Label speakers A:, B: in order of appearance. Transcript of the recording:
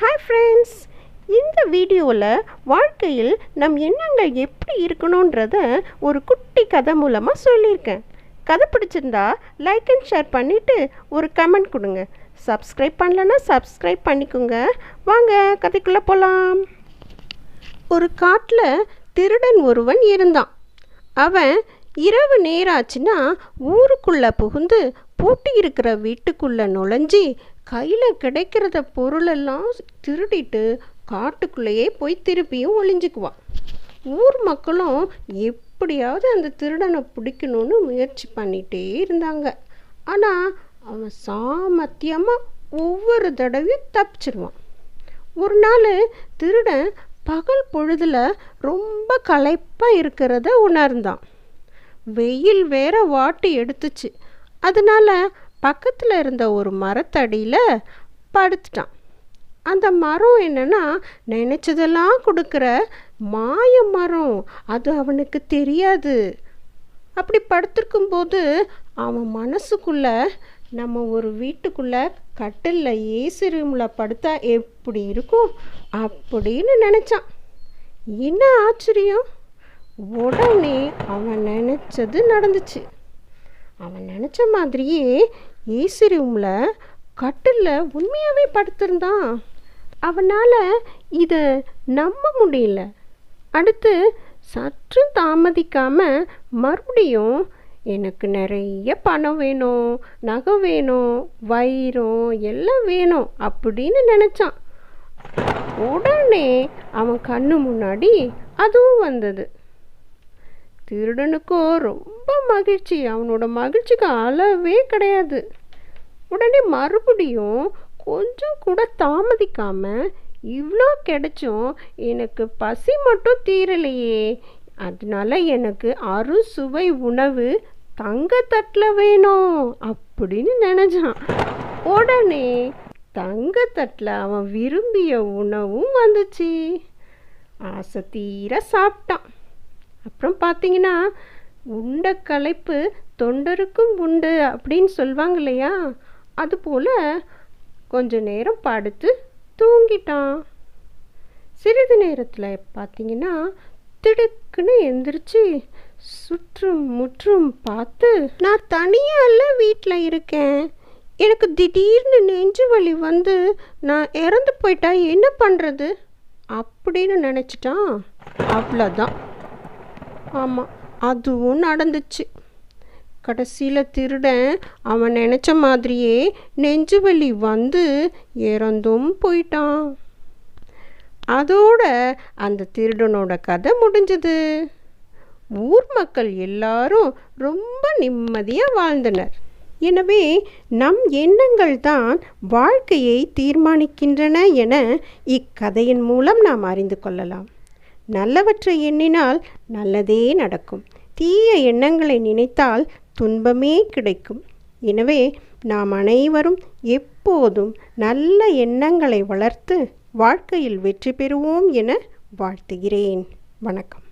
A: Hi friends இந்த வீடியோவில் வாழ்க்கையில் நம் எண்ணங்கள் எப்படி இருக்கணுன்றத ஒரு குட்டி கதை மூலமாக சொல்லியிருக்கேன். கதை பிடிச்சிருந்தா லைக் அண்ட் ஷேர் பண்ணிவிட்டு ஒரு கமெண்ட் கொடுங்க. சப்ஸ்கிரைப் பண்ணலன்னா சப்ஸ்கிரைப் பண்ணிக்கோங்க. வாங்க கதைக்குள்ளே போகலாம் ஒரு காட்டில் திருடன் ஒருவன் இருந்தான். அவன் இரவு நேராச்சுன்னா ஊருக்குள்ளே புகுந்து பூட்டி இருக்கிற வீட்டுக்குள்ளே நுழைஞ்சி கையில் கிடைக்கிறத பொருளெல்லாம் திருடிட்டு காட்டுக்குள்ளேயே போய் திருப்பியும் ஒளிஞ்சுக்குவான். ஊர் மக்களும் எப்படியாவது அந்த திருடனை பிடிக்கணும்னு முயற்சி பண்ணிகிட்டே இருந்தாங்க. ஆனால் அவன் சாமர்த்தியமாக ஒவ்வொரு தடவையும் தப்பிச்சிருவான். ஒரு நாள் திருடன் பகல் பொழுதில் ரொம்ப களைப்பாக இருக்கிறத உணர்ந்தான். வெயில் வேற வாட்டி எடுத்துச்சு. அதனால் பக்கத்தில் இருந்த ஒரு மரத்தடியில் படுத்துட்டான். அந்த மரம் என்னென்னா நினச்சதெல்லாம் கொடுக்குற மாய மரம். அது அவனுக்கு தெரியாது. அப்படி படுத்திருக்கும்போது அவன் மனசுக்குள்ளே நம்ம ஒரு வீட்டுக்குள்ளே கட்டிலில் ஏசி ரூமில் படுத்தா எப்படி இருக்கும்? அப்படின்னு நினச்சான். என்ன ஆச்சரியம்? உடனே அவன் நினச்சது நடந்துச்சு. அவன் நினச்ச மாதிரியே ஏசி ரூமில் கட்டிலில் உண்மையாகவே படுத்திருந்தான். அவனால் இதை நம்ப முடியல. அடுத்து சற்று தாமதிக்காமல் மறுபடியும் எனக்கு நிறைய பணம் வேணும் நகை வேணும் வைரம் எல்லாம் வேணும் அப்படின்னு நினச்சான். உடனே அவன் கண்ணு முன்னாடி அதுவும் வந்தது. திருடனுக்கோ ரொம்ப மகிழ்ச்சி. அவனோட மகிழ்ச்சிக்கு அளவே கிடையாது. உடனே மறுபடியும் கொஞ்சம் கூட தாமதிக்காம இவ்வளோ கிடைச்சும் எனக்கு பசி மட்டும் தீரலையே. அதனால எனக்கு அறுசுவை உணவு தங்கத்தட்டில் வேணும் அப்படின்னு நினச்சான். உடனே தங்கத்தட்டில் அவன் விரும்பிய உணவும் வந்துச்சு. ஆசை தீர சாப்பிட்டான். அப்புறம் பார்த்தீங்கன்னா உண்ட களைப்பு தொண்டருக்கும் உண்டு அப்படின்னு சொல்லுவாங்க இல்லையா? அதுபோல் கொஞ்ச நேரம் படுத்து தூங்கிட்டான். சிறிது நேரத்தில் பார்த்தீங்கன்னா திடுக்குன்னு எந்திரிச்சு சுற்றும் முற்றும் பார்த்து நான் தனியால வீட்டில் இருக்கேன். எனக்கு திடீர்னு நெஞ்சு வலி வந்து நான் இறந்து போயிட்டா என்ன பண்ணுறது அப்படின்னு நினச்சிட்டான். அவ்வளோதான் ஆமாம் அதுவும் நடந்துச்சு. கடைசியில் திருடன் அவன் நினச்ச மாதிரியே நெஞ்சு வலி வந்து இறந்தும் போயிட்டான். அதோட அந்த திருடனோட கதை முடிஞ்சது. ஊர் மக்கள் எல்லாரும் ரொம்ப நிம்மதியாக வாழ்ந்தனர். எனவே நம் எண்ணங்கள் தான் வாழ்க்கையை தீர்மானிக்கின்றன என இக்கதையின் மூலம் நாம் அறிந்து கொள்ளலாம். நல்லவற்றை எண்ணினால் நல்லதே நடக்கும். தீய எண்ணங்களை நினைத்தால் துன்பமே கிடைக்கும். எனவே நாம் அனைவரும் எப்போதும் நல்ல எண்ணங்களை வளர்த்து வாழ்க்கையில் வெற்றி பெறுவோம் என வாழ்த்துகிறேன். வணக்கம்.